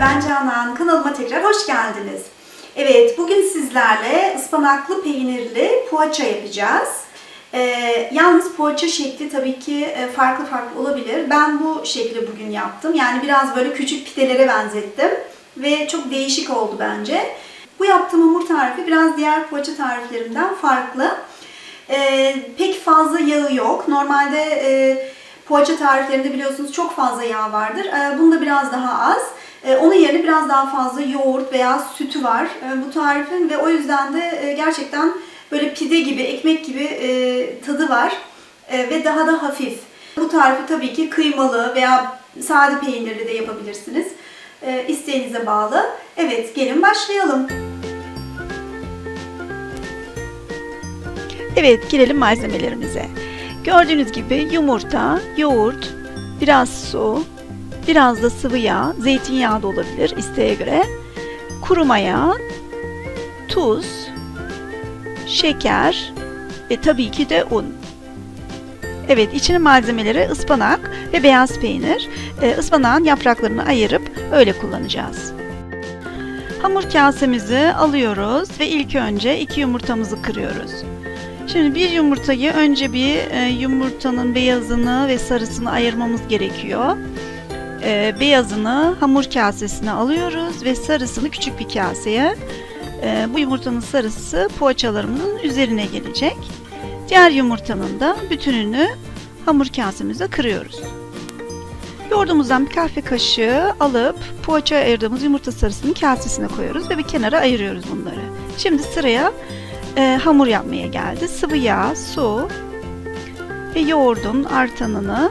ben Canan. Kanalıma tekrar hoş geldiniz. Evet, bugün sizlerle ıspanaklı peynirli poğaça yapacağız. Ee, yalnız poğaça şekli tabii ki e, farklı farklı olabilir. Ben bu şekli bugün yaptım. Yani biraz böyle küçük pidelere benzettim. Ve çok değişik oldu bence. Bu yaptığım hamur tarifi biraz diğer poğaça tariflerimden farklı. Ee, pek fazla yağı yok. Normalde e, poğaça tariflerinde biliyorsunuz çok fazla yağ vardır. Ee, bunda biraz daha az. Ee, onun yerine biraz daha fazla yoğurt veya sütü var e, bu tarifin ve o yüzden de e, gerçekten böyle pide gibi, ekmek gibi e, tadı var ve daha da hafif. Bu tarifi tabii ki kıymalı veya sade peynirli de yapabilirsiniz. İsteğinize bağlı. Evet, gelin başlayalım. Evet, girelim malzemelerimize. Gördüğünüz gibi yumurta, yoğurt, biraz su, biraz da sıvı yağ, zeytinyağı da olabilir isteğe göre, kuru maya, tuz, şeker ve tabii ki de un. Evet, içine malzemeleri ıspanak ve beyaz peynir. Ee, ıspanağın yapraklarını ayırıp öyle kullanacağız. Hamur kasemizi alıyoruz ve ilk önce iki yumurtamızı kırıyoruz. Şimdi bir yumurtayı önce bir e, yumurtanın beyazını ve sarısını ayırmamız gerekiyor. E, beyazını hamur kasesine alıyoruz ve sarısını küçük bir kaseye. E, bu yumurtanın sarısı poğaçalarımızın üzerine gelecek. Diğer yumurtanın da bütününü hamur kasemize kırıyoruz. Yoğurdumuzdan bir kahve kaşığı alıp poğaça ayırdığımız yumurta sarısını kasesine koyuyoruz ve bir kenara ayırıyoruz bunları. Şimdi sıraya e, hamur yapmaya geldi. Sıvı yağ, su ve yoğurdun artanını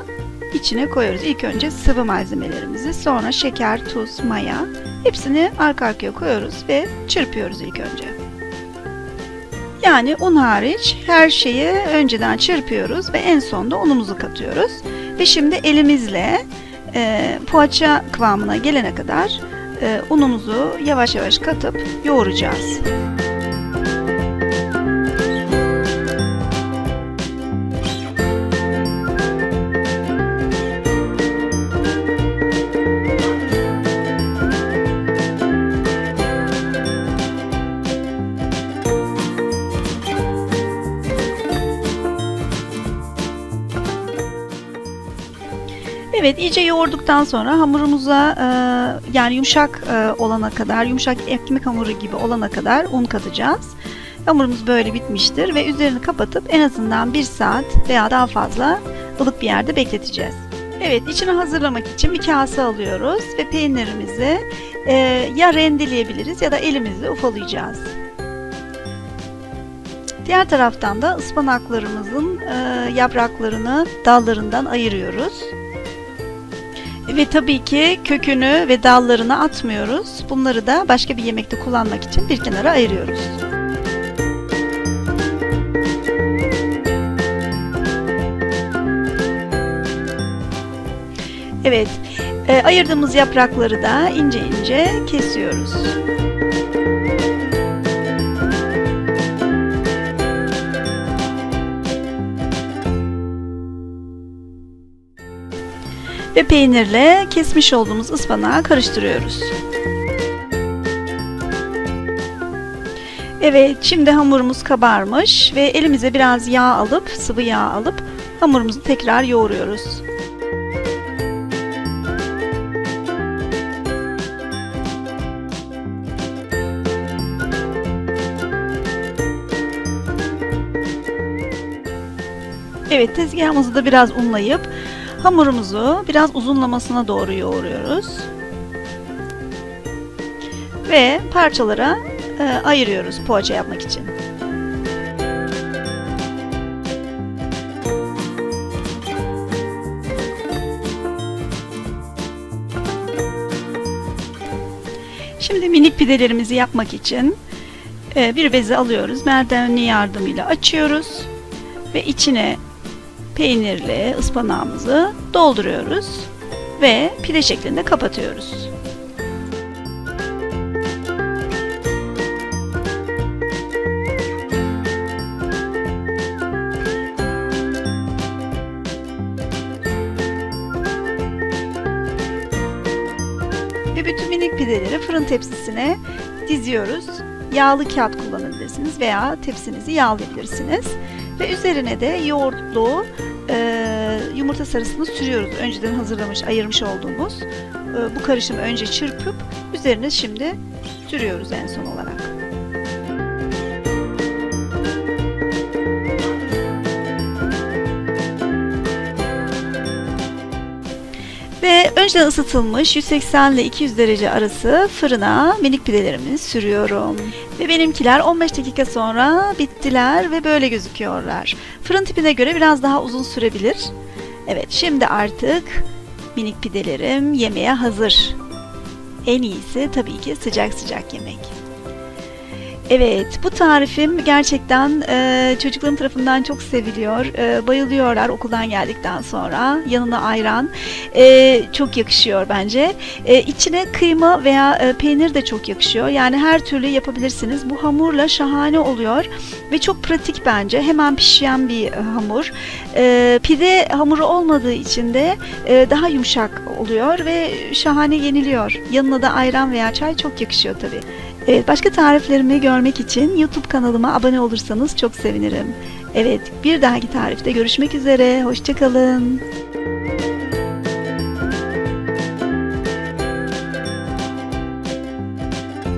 içine koyuyoruz. İlk önce sıvı malzemelerimizi, sonra şeker, tuz, maya hepsini arka arkaya koyuyoruz ve çırpıyoruz ilk önce. Yani un hariç her şeyi önceden çırpıyoruz ve en sonda unumuzu katıyoruz. Ve şimdi elimizle e, poğaça kıvamına gelene kadar e, unumuzu yavaş yavaş katıp yoğuracağız. Evet iyice yoğurduktan sonra hamurumuza e, yani yumuşak e, olana kadar yumuşak ekmek hamuru gibi olana kadar un katacağız. Hamurumuz böyle bitmiştir ve üzerini kapatıp en azından bir saat veya daha fazla ılık bir yerde bekleteceğiz. Evet içini hazırlamak için bir kase alıyoruz ve peynirimizi e, ya rendeleyebiliriz ya da elimizle ufalayacağız. Diğer taraftan da ıspanaklarımızın e, yapraklarını dallarından ayırıyoruz. Ve tabii ki kökünü ve dallarını atmıyoruz. Bunları da başka bir yemekte kullanmak için bir kenara ayırıyoruz. Evet, e, ayırdığımız yaprakları da ince ince kesiyoruz. Ve peynirle kesmiş olduğumuz ıspanağı karıştırıyoruz. Evet, şimdi hamurumuz kabarmış ve elimize biraz yağ alıp, sıvı yağ alıp hamurumuzu tekrar yoğuruyoruz. Evet, tezgahımızı da biraz unlayıp Hamurumuzu biraz uzunlamasına doğru yoğuruyoruz. Ve parçalara e, ayırıyoruz poğaça yapmak için. Şimdi minik pidelerimizi yapmak için e, bir bezi alıyoruz. Merdaneli yardımıyla açıyoruz ve içine peynirli ıspanağımızı dolduruyoruz ve pide şeklinde kapatıyoruz. Ve bütün minik pideleri fırın tepsisine diziyoruz. Yağlı kağıt kullanabilirsiniz veya tepsinizi yağlayabilirsiniz. Ve üzerine de yoğurtlu e, yumurta sarısını sürüyoruz. Önceden hazırlamış, ayırmış olduğumuz e, bu karışımı önce çırpıp üzerine şimdi sürüyoruz en son olarak. Önceden ısıtılmış 180 ile 200 derece arası fırına minik pidelerimi sürüyorum. Ve benimkiler 15 dakika sonra bittiler ve böyle gözüküyorlar. Fırın tipine göre biraz daha uzun sürebilir. Evet şimdi artık minik pidelerim yemeğe hazır. En iyisi tabii ki sıcak sıcak yemek. Evet, bu tarifim gerçekten e, çocuklarım tarafından çok seviliyor. E, bayılıyorlar okuldan geldikten sonra. Yanına ayran. E, çok yakışıyor bence. E, içine kıyma veya e, peynir de çok yakışıyor. Yani her türlü yapabilirsiniz. Bu hamurla şahane oluyor ve çok pratik bence. Hemen pişen bir e, hamur. E, pide hamuru olmadığı için de e, daha yumuşak oluyor ve şahane yeniliyor. Yanına da ayran veya çay çok yakışıyor tabii. Evet, başka tariflerimi görmek için YouTube kanalıma abone olursanız çok sevinirim. Evet, bir dahaki tarifte görüşmek üzere. Hoşçakalın.